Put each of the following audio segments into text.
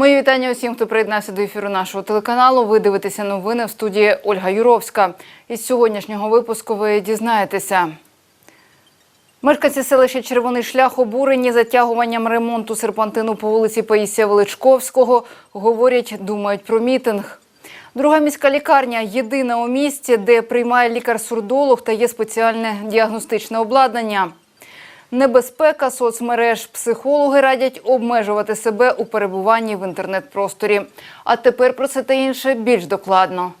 Мої вітання усім, хто приєднався до ефіру нашого телеканалу. Ви дивитеся новини в студії Ольга Юровська. Із сьогоднішнього випуску ви дізнаєтеся. Мешканці селища Червоний шлях обурені затягуванням ремонту серпантину по вулиці Паїсія Величковського. Говорять, думають про мітинг. Друга міська лікарня єдина у місті, де приймає лікар-сурдолог та є спеціальне діагностичне обладнання. Небезпека соцмереж. Психологи радять обмежувати себе у перебуванні в інтернет-просторі. А тепер про це та інше більш докладно.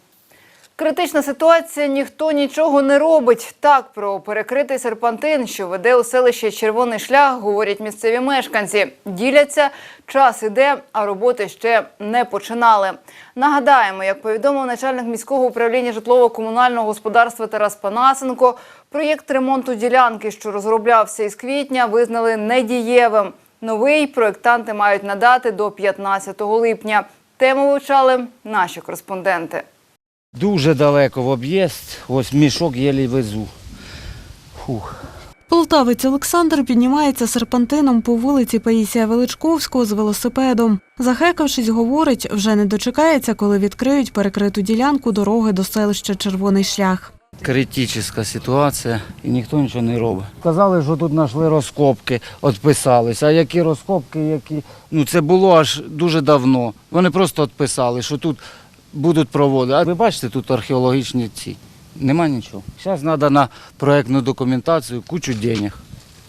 Критична ситуація, ніхто нічого не робить. Так про перекритий серпантин, що веде у селище Червоний шлях, говорять місцеві мешканці. Діляться, час іде, а роботи ще не починали. Нагадаємо, як повідомив начальник міського управління житлово-комунального господарства Тарас Панасенко, проєкт ремонту ділянки, що розроблявся із квітня, визнали недієвим. Новий проєктанти мають надати до 15 липня. Тему вивчали наші кореспонденти. Дуже далеко в об'їзд, ось мішок єлі везу. Фух. Полтавець Олександр піднімається серпантином по вулиці Паїсія Величковського з велосипедом. Захекавшись, говорить, вже не дочекається, коли відкриють перекриту ділянку дороги до селища Червоний шлях. Критична ситуація і ніхто нічого не робить. Казали, що тут знайшли розкопки, відписалися. А які розкопки, які. Ну це було аж дуже давно. Вони просто відписали, що тут будуть проводити. А ви бачите, тут археологічні ці. Нема нічого. Зараз треба на проєктну документацію кучу денег.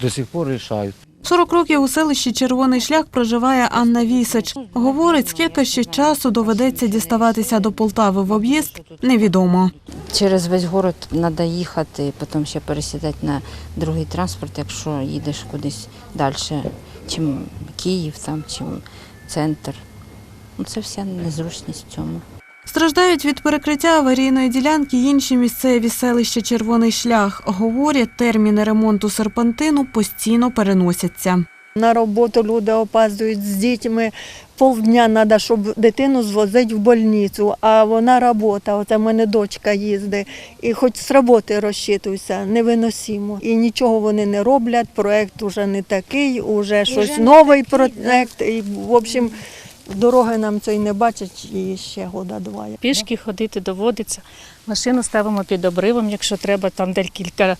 До сих пор рішають. 40 років у селищі Червоний шлях проживає Анна Вісич. Говорить, скільки ще часу доведеться діставатися до Полтави в об'їзд, невідомо. Через весь город треба їхати, потім ще пересідати на другий транспорт, якщо їдеш кудись далі, чим Київ, там, чим центр. Ну, це вся незручність в цьому. Страждають від перекриття аварійної ділянки інші місцеві селища Червоний шлях. Говорять, терміни ремонту серпантину постійно переносяться. На роботу люди опаздують з дітьми. Полдня треба, щоб дитину звозити в больницю, а вона робота. Оце в мене дочка їздить. І хоч з роботи розчитуйся, невиносимо. І нічого вони не роблять. Проект уже не такий, уже щось новий проект. І, в общем, дороги нам цей не бачать і ще года два. Пішки ходити доводиться. Машину ставимо під обривом, якщо треба там декілька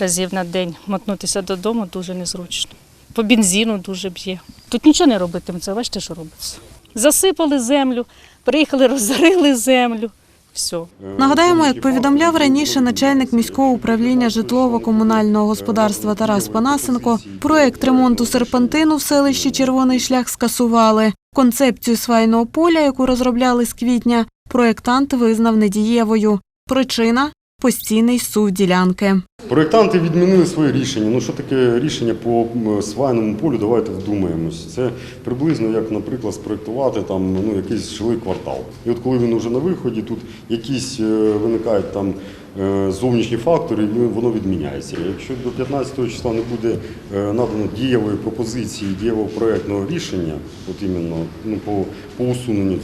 разів на день мотнутися додому, дуже незручно. По бензину дуже б'є. Тут нічого не робитиметься, бачите, що робиться. Засипали землю, приїхали, розорили землю. Все. Нагадаємо, як повідомляв раніше начальник міського управління житлово-комунального господарства Тарас Панасенко, проект ремонту серпантину в селищі Червоний шлях скасували. Концепцію свайного поля, яку розробляли з квітня, проектант визнав недієвою. Причина постійний сув ділянки. Проєктанти відмінили своє рішення. Ну що таке рішення по свайному полю? Давайте вдумаємось. Це приблизно як, наприклад, спроєктувати там ну якийсь жилий квартал. І от коли він вже на виході, тут якісь е, виникають там е, зовнішні фактори, і воно відміняється. Якщо до 15 числа не буде е, надано дієвої пропозиції, дієвого проєктного рішення, от іменно ну, по, по усуненню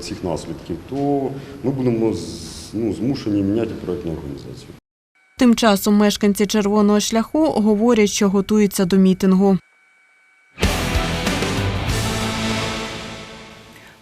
цих наслідків, то ми будемо ну, змушені міняти проєктну організацію. Тим часом мешканці Червоного шляху говорять, що готуються до мітингу.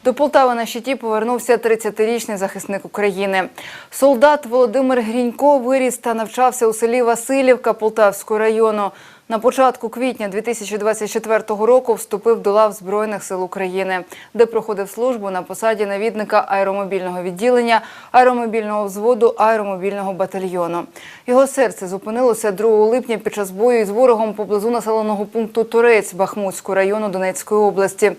До Полтави на щиті повернувся 30-річний захисник України. Солдат Володимир Грінько виріс та навчався у селі Васильівка Полтавського району. На початку квітня 2024 року вступив до лав Збройних сил України, де проходив службу на посаді навідника аеромобільного відділення, аеромобільного взводу, аеромобільного батальйону. Його серце зупинилося 2 липня під час бою із ворогом поблизу населеного пункту Турець Бахмутського району Донецької області.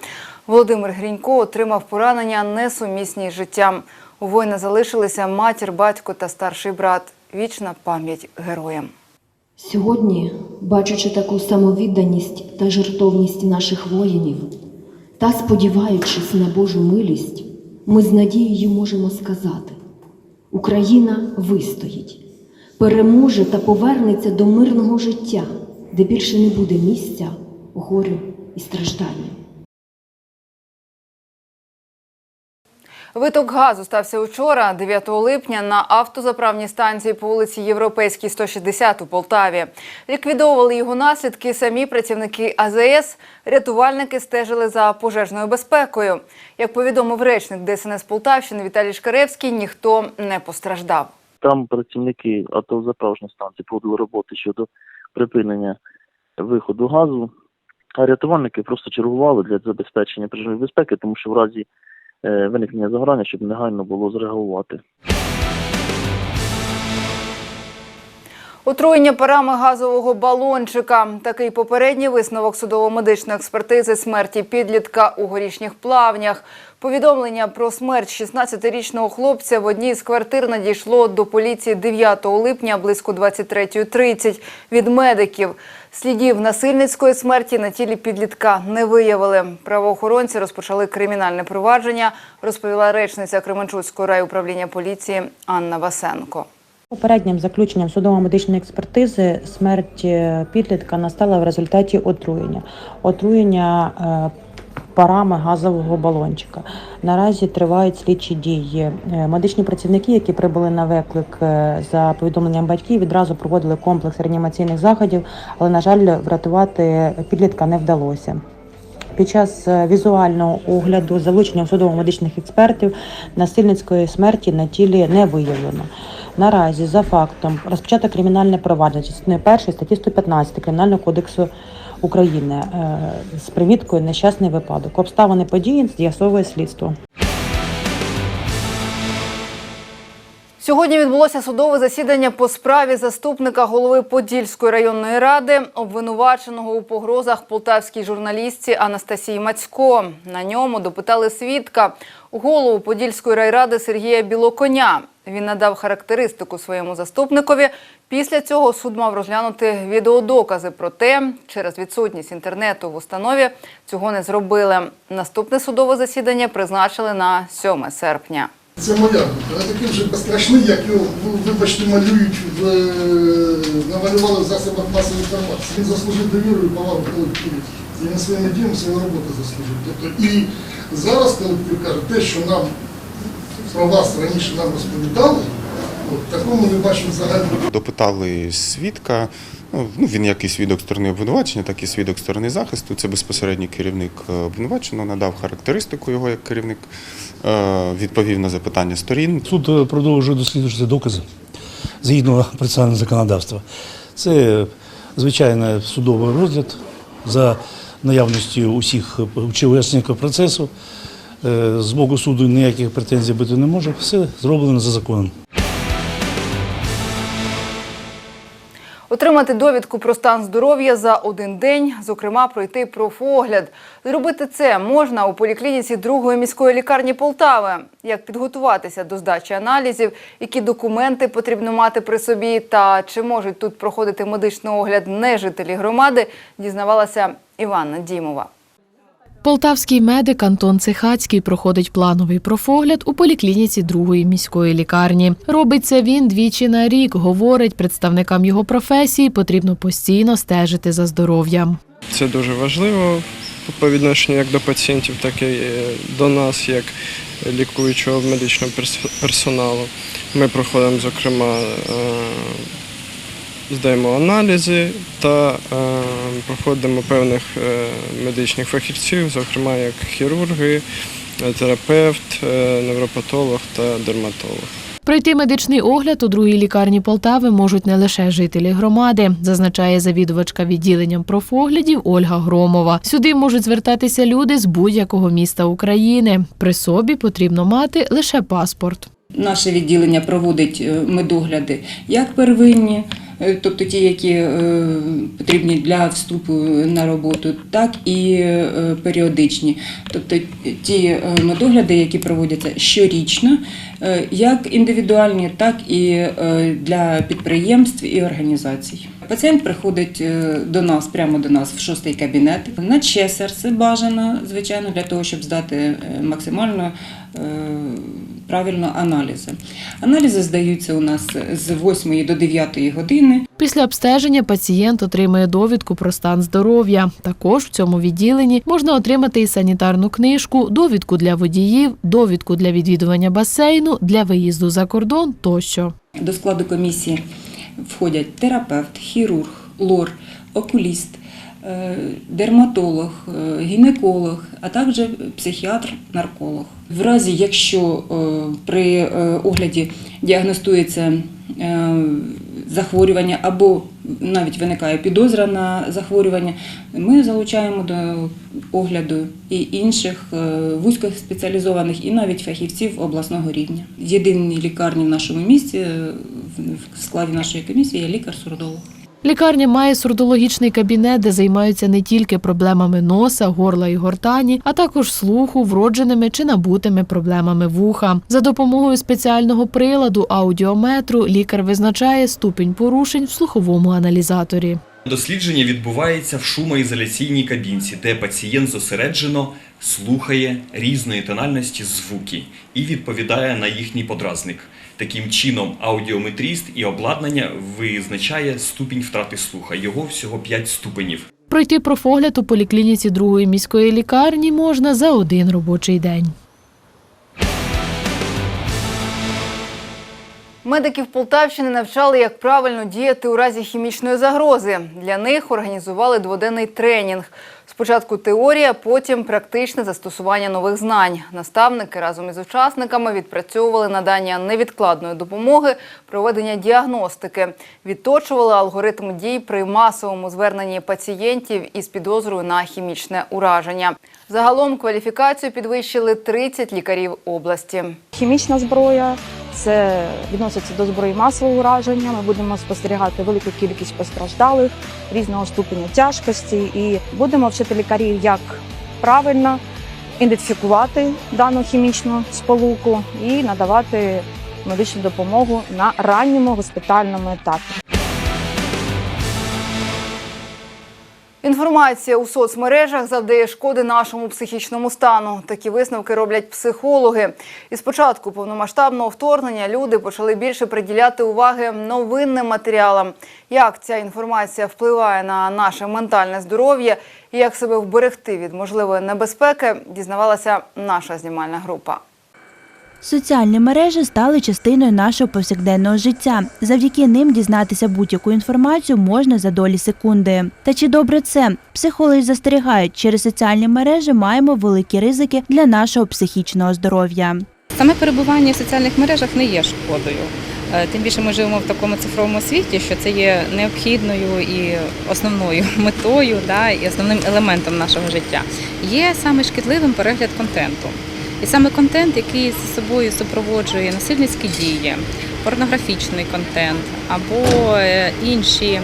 Володимир Грінько отримав поранення несумісні з життям. У воїна залишилися матір, батько та старший брат. Вічна пам'ять героям. Сьогодні, бачачи таку самовідданість та жертовність наших воїнів, та сподіваючись на Божу милість, ми з надією можемо сказати: Україна вистоїть, переможе та повернеться до мирного життя, де більше не буде місця, горю і страждання. Виток газу стався учора, 9 липня, на автозаправній станції по вулиці Європейській, 160 у Полтаві. Ліквідовували його наслідки самі працівники АЗС. Рятувальники стежили за пожежною безпекою. Як повідомив речник ДСНС Полтавщини Віталій Шкаревський, ніхто не постраждав. Там працівники автозаправочної станції проводили роботи щодо припинення виходу газу, а рятувальники просто чергували для забезпечення пожежної безпеки, тому що в разі виникнення загорання, щоб негайно було зреагувати. Отруєння парами газового балончика. Такий попередній висновок судово-медичної експертизи смерті підлітка у горішніх плавнях. Повідомлення про смерть 16-річного хлопця в одній з квартир надійшло до поліції 9 липня близько 23.30 від медиків. Слідів насильницької смерті на тілі підлітка не виявили. Правоохоронці розпочали кримінальне провадження, розповіла речниця Кременчуцького райуправління поліції Анна Васенко. Попереднім заключенням судово-медичної експертизи смерть е, підлітка настала в результаті отруєння. Отруєння е, парами газового балончика. Наразі тривають слідчі дії. Е, Медичні працівники, які прибули на виклик за повідомленням батьків, відразу проводили комплекс реанімаційних заходів, але, на жаль, врятувати підлітка не вдалося. Під час візуального огляду, залученням судово-медичних експертів, насильницької смерті на тілі не виявлено. Наразі за фактом розпочато кримінальне провадження частиною першої статті 115 Кримінального кодексу України е, з приміткою нещасний випадок. Обставини події з'ясовує слідство. Сьогодні відбулося судове засідання по справі заступника голови Подільської районної ради, обвинуваченого у погрозах полтавській журналістці Анастасії Мацько. На ньому допитали свідка голову Подільської райради Сергія Білоконя. Він надав характеристику своєму заступникові. Після цього суд мав розглянути відеодокази. Проте через відсутність інтернету в установі цього не зробили. Наступне судове засідання призначили на 7 серпня. Це моя думка. Не такий вже безстрашний, як його, ну, вибачте, малюють в е, намалювали в засобах масової інформації. Він заслужив довіру і повагу колективу. І на своїм діям свою роботу заслужив. Тобто і зараз колектив каже, те, що нам про вас раніше нам розповідали, от, такого ми бачимо взагалі. Допитали свідка. Ну, ну, він як і свідок сторони обвинувачення, так і свідок сторони захисту. Це безпосередній керівник е, обвинуваченого, надав характеристику його як керівник, е, відповів на запитання сторін. Суд е, продовжує досліджувати докази згідно процесуального законодавства. Це звичайний судовий розгляд за наявності усіх учасників процесу. З боку суду ніяких претензій бути не може. Все зроблено за законом. Отримати довідку про стан здоров'я за один день, зокрема, пройти профогляд. Зробити це можна у поліклініці другої міської лікарні Полтави. Як підготуватися до здачі аналізів, які документи потрібно мати при собі, та чи можуть тут проходити медичний огляд не жителі громади, дізнавалася Іванна Дімова. Полтавський медик Антон Цихацький проходить плановий профогляд у поліклініці другої міської лікарні. Робить це він двічі на рік. Говорить, представникам його професії потрібно постійно стежити за здоров'ям. Це дуже важливо по відношенню як до пацієнтів, так і до нас, як лікуючого медичного перс- персоналу. Ми проходимо, зокрема, е, здаємо аналізи та е, проходимо певних е, медичних фахівців, зокрема як хірурги, терапевт, е, невропатолог та дерматолог. Пройти медичний огляд у другій лікарні Полтави можуть не лише жителі громади, зазначає завідувачка відділенням профоглядів Ольга Громова. Сюди можуть звертатися люди з будь-якого міста України. При собі потрібно мати лише паспорт. Наше відділення проводить е, медогляди як первинні, е, тобто ті, які е, потрібні для вступу на роботу, так і періодичні, тобто ті медогляди, які проводяться щорічно, як індивідуальні, так і для підприємств і організацій. Пацієнт приходить до нас, прямо до нас в шостий кабінет. На ще бажано, звичайно, для того, щоб здати максимально правильно аналізи. Аналізи здаються у нас з 8 до 9 години. Після обстеження пацієнт отримує довідку про стан здоров'я. Також в цьому відділенні можна отримати і санітарну книжку, довідку для водіїв, довідку для відвідування басейну, для виїзду за кордон тощо. До складу комісії входять терапевт, хірург, лор, окуліст, е, дерматолог, е, гінеколог, а також психіатр, нарколог. В разі, якщо е, при е, огляді діагностується е, захворювання або навіть виникає підозра на захворювання, ми залучаємо до огляду і інших е, вузькоспеціалізованих, і навіть фахівців обласного рівня. В єдиній лікарні в нашому місті е, в складі нашої комісії є лікар-сурдолог. Лікарня має сурдологічний кабінет, де займаються не тільки проблемами носа, горла і гортані, а також слуху, вродженими чи набутими проблемами вуха. За допомогою спеціального приладу аудіометру лікар визначає ступінь порушень в слуховому аналізаторі. Дослідження відбувається в шумоізоляційній кабінці, де пацієнт зосереджено слухає різної тональності звуки і відповідає на їхній подразник. Таким чином, аудіометріст і обладнання визначає ступінь втрати слуха. Його всього 5 ступенів. Пройти профогляд у поліклініці другої міської лікарні можна за один робочий день. Медиків Полтавщини навчали, як правильно діяти у разі хімічної загрози. Для них організували дводенний тренінг. Спочатку теорія, потім практичне застосування нових знань. Наставники разом із учасниками відпрацьовували надання невідкладної допомоги, проведення діагностики, відточували алгоритм дій при масовому зверненні пацієнтів із підозрою на хімічне ураження. Загалом кваліфікацію підвищили 30 лікарів області. Хімічна зброя це відноситься до зброї масового ураження. Ми будемо спостерігати велику кількість постраждалих різного ступеня тяжкості і будемо вчити лікарів, як правильно ідентифікувати дану хімічну сполуку і надавати медичну допомогу на ранньому госпітальному етапі. Інформація у соцмережах завдає шкоди нашому психічному стану. Такі висновки роблять психологи. І з початку повномасштабного вторгнення люди почали більше приділяти уваги новинним матеріалам. Як ця інформація впливає на наше ментальне здоров'я і як себе вберегти від можливої небезпеки, дізнавалася наша знімальна група. Соціальні мережі стали частиною нашого повсякденного життя. Завдяки ним дізнатися будь-яку інформацію можна за долі секунди. Та чи добре це? Психологи застерігають, через соціальні мережі маємо великі ризики для нашого психічного здоров'я. Саме перебування в соціальних мережах не є шкодою. Е, Тим більше ми живемо в такому цифровому світі, що це є необхідною і основною метою, да, і основним елементом нашого життя. Є саме шкідливим перегляд контенту. І саме контент, який за собою супроводжує насильницькі дії, порнографічний контент або е, інші е,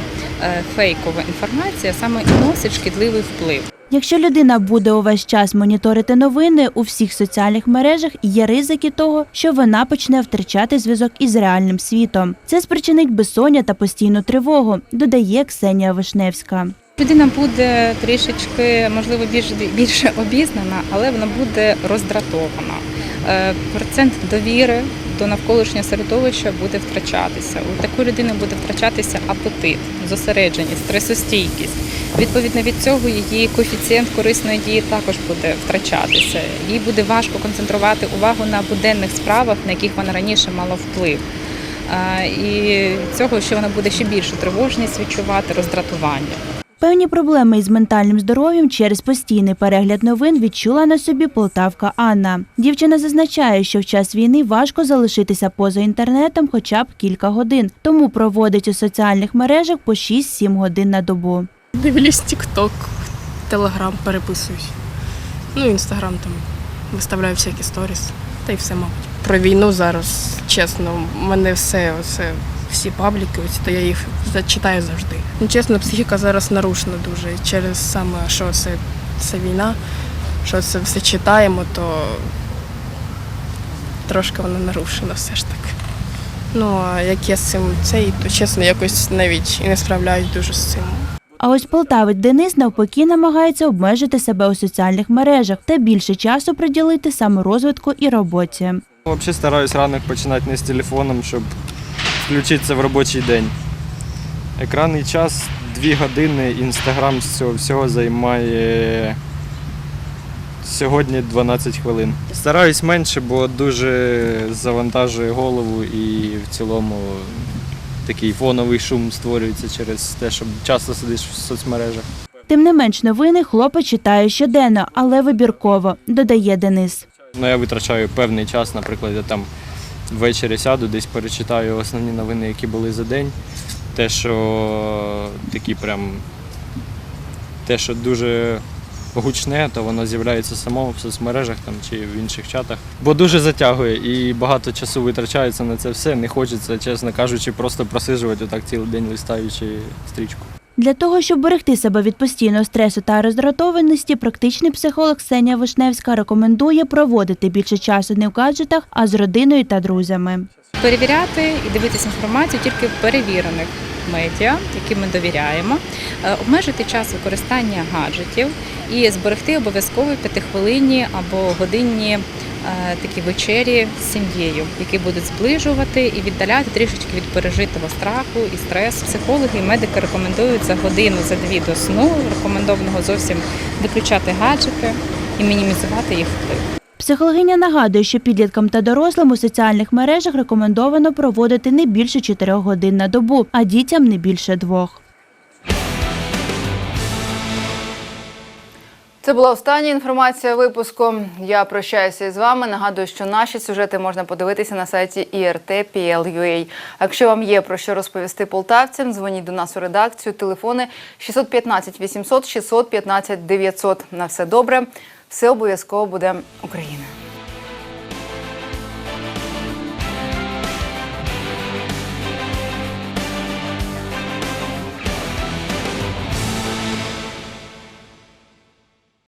фейкова інформація, саме і носить шкідливий вплив. Якщо людина буде увесь час моніторити новини у всіх соціальних мережах, є ризики того, що вона почне втрачати зв'язок із реальним світом. Це спричинить безсоння та постійну тривогу, додає Ксенія Вишневська. Людина буде трішечки, можливо, більш більше обізнана, але вона буде роздратована. Е, Процент довіри до навколишнього середовища буде втрачатися. У такої людини буде втрачатися апетит, зосередженість, стресостійкість. Відповідно від цього її коефіцієнт корисної дії також буде втрачатися. Їй буде важко концентрувати увагу на буденних справах, на яких вона раніше мала вплив. Е, І цього, що вона буде ще більшу тривожність відчувати, роздратування. Певні проблеми із ментальним здоров'ям через постійний перегляд новин відчула на собі полтавка Анна. Дівчина зазначає, що в час війни важко залишитися поза інтернетом хоча б кілька годин, тому проводить у соціальних мережах по 6-7 годин на добу. Дивлюсь тік-ток, телеграм переписуюсь. Ну, інстаграм там виставляю всякі сторіс. Та й все, мабуть. Про війну зараз, чесно, в мене все, оце, всі пабліки, ось, то я їх зачитаю завжди. Ну, чесно, психіка зараз нарушена дуже через саме, що це, це війна, що це все читаємо, то трошки вона нарушена все ж таки. Ну, а як я з цим цей, то чесно, якось навіть і не справляюсь дуже з цим. А ось полтавець Денис навпаки намагається обмежити себе у соціальних мережах та більше часу приділити саморозвитку і роботі. Взагалі стараюсь ранок починати не з телефоном, щоб включитися в робочий день. Екранний час 2 години, інстаграм з цього всього займає сьогодні 12 хвилин. Стараюсь менше, бо дуже завантажує голову і в цілому такий фоновий шум створюється через те, що часто сидиш в соцмережах. Тим не менш, новини хлопець читає щоденно, але вибірково, додає Денис. Ну, я витрачаю певний час, наприклад, я там ввечері сяду, десь перечитаю основні новини, які були за день. Те, що такі прям те, що дуже гучне, то воно з'являється само в соцмережах там, чи в інших чатах. Бо дуже затягує і багато часу витрачається на це все. Не хочеться, чесно кажучи, просто просижувати отак цілий день листаючи стрічку. Для того, щоб берегти себе від постійного стресу та роздратованості, практичний психолог Ксенія Вишневська рекомендує проводити більше часу не в гаджетах, а з родиною та друзями. Перевіряти і дивитися інформацію тільки в перевірених медіа, яким ми довіряємо, Е, обмежити час використання гаджетів і зберегти обов'язково п'ятихвилинні або годинні такі вечері з сім'єю, які будуть зближувати і віддаляти трішечки від пережитого страху і стресу. Психологи і медики рекомендують за годину, за дві до сну рекомендованого зовсім виключати гаджети і мінімізувати їх вплив. Психологиня нагадує, що підліткам та дорослим у соціальних мережах рекомендовано проводити не більше 4 годин на добу, а дітям не більше двох. Це була остання інформація випуску. Я прощаюся із вами. Нагадую, що наші сюжети можна подивитися на сайті IRT.PL.UA. Якщо вам є про що розповісти полтавцям, дзвоніть до нас у редакцію. Телефони 615 800 615 900. На все добре. Все обов'язково буде Україна.